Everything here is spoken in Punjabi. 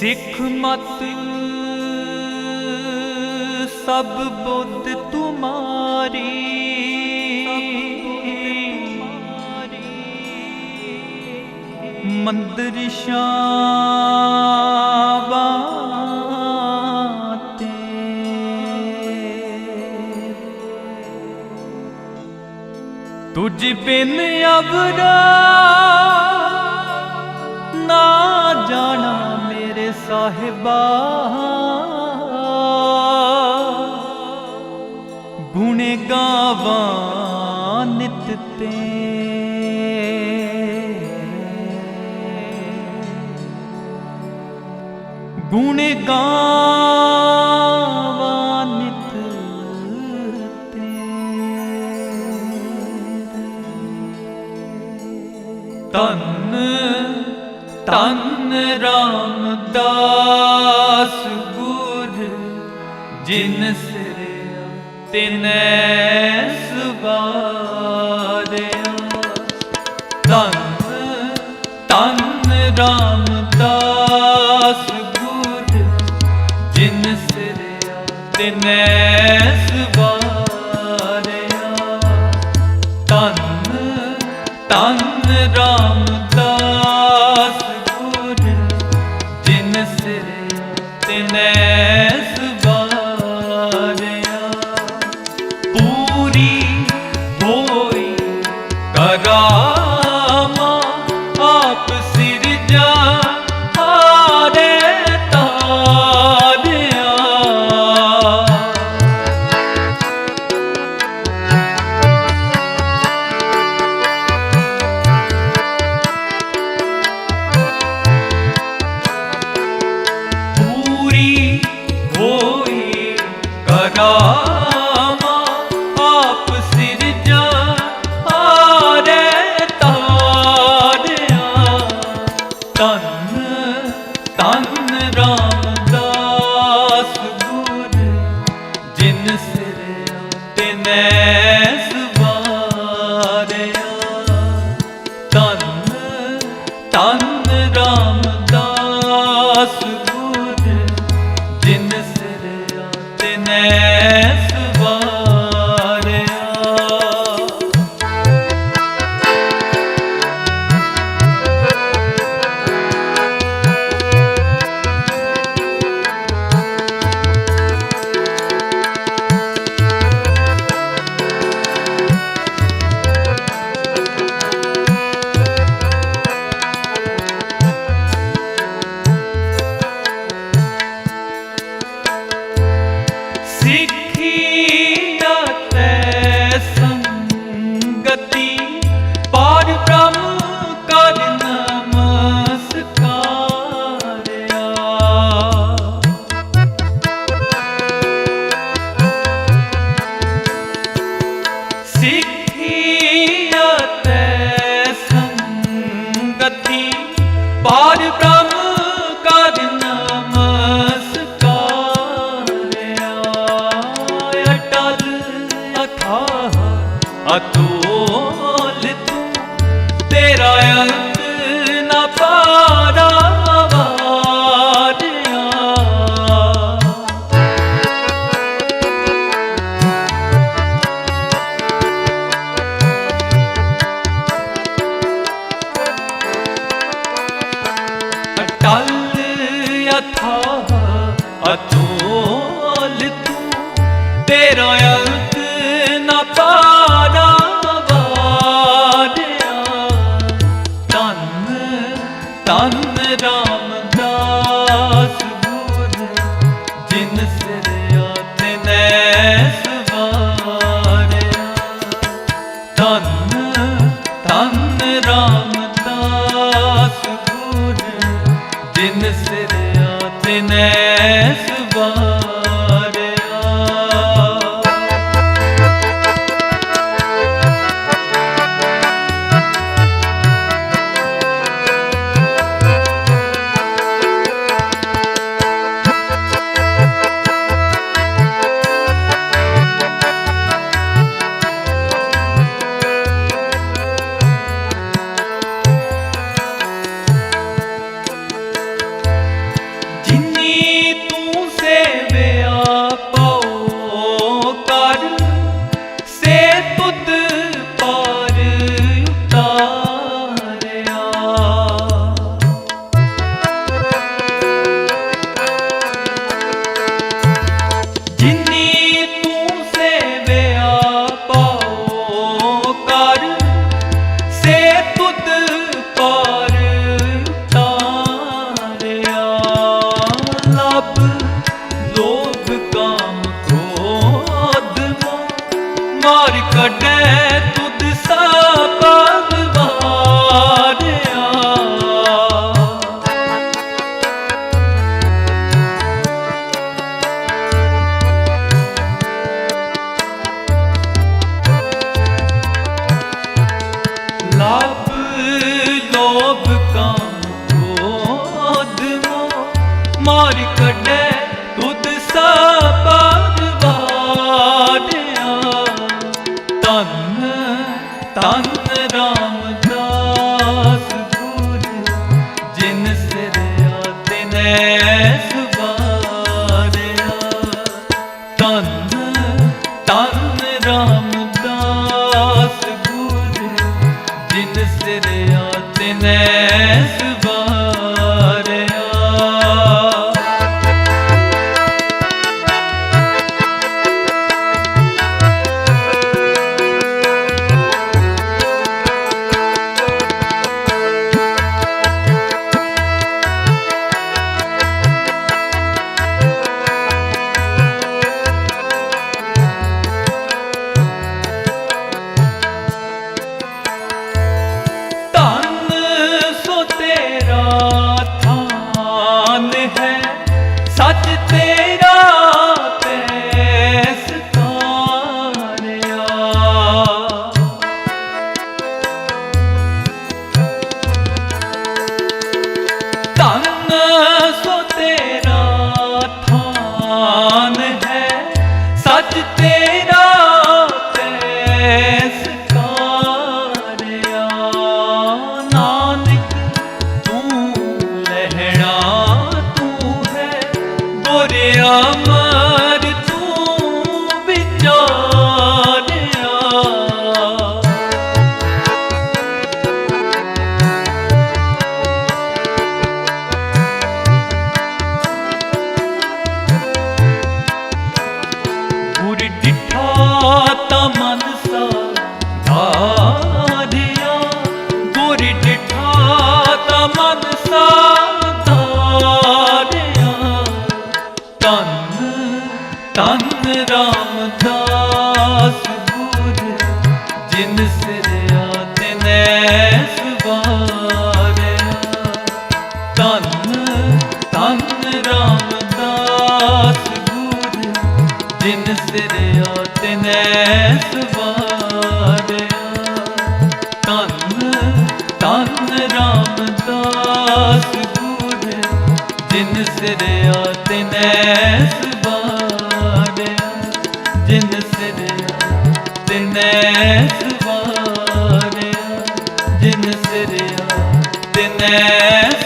ਸਿੱਖ ਮਤ ਸਭ ਬੁੱਧ ਤੁਮਾਰੀ। ਮੰਦਰ ਸ਼ਾਬਾਤੇ ਤੁਝ ਬਿਨ ਅਵਰਾ ਸਾਹਿਬਾ ਗੁਣ ਗਾਵਾਂ ਨਿਤ ਤੇ। ਗੁਣ ਗਾਵਾਂ ਨਿਤ ਤੇਰੇ ਤਨ ਤਨ ਰਾਮਦਾਸ ਗੁਰ ਜਿਨ ਸਿਰਿਆ ਤਿਨੈ ਸਵਾਰਿਆ ਤਨ ਤਨ ਰਾਮਦਾਸ ਗੁਰ ਜਿਨ ਸਿਰਿਆ ਤਿਨੈ ਸਵਾਰਿਆ ਤਨ ਤਨ ਰਾਮਦਾਸ a tua ਧੰਨ ਤਨ ਰਾਮਦਾਸ ਗੁਰ ਜਿਨ ਸਿਰਿਆ ਤਿਨੈ ਸਵਾਰਿਆ கொட்ட ਰਾਮਦਾਸ ਗੁਰ ਜਿਨ ਸਿਰਿਆ ਤਿਨੈ ਸੁਵਾਰਿਆ ਤਨ ਰਾਮਦਾਸ ਗੁਰ, ਜਿਨ ਸਿਰਿਆ ਤਿਨੈ ਸੁਵਾਰਿਆ ਧੰਨ ਤਨ ਰਾਮਦਾਸ ਗੁਰ, ਜਿਨ ਸਿਰਿਆ ਤਿਨੈ ਸੁਵਾਰਿਆ ਧੰਨ ਤਨ ਰਾਮਦਾਸ ਗੁਰ, ਜਿਨ ਸਿਰਿਆ ਤਿਨੈ ਤਿਨੈ ਸੁਵਾਰਿਆ ਜਿਨ ਸਿਰਿਆ ਤਿਨੈ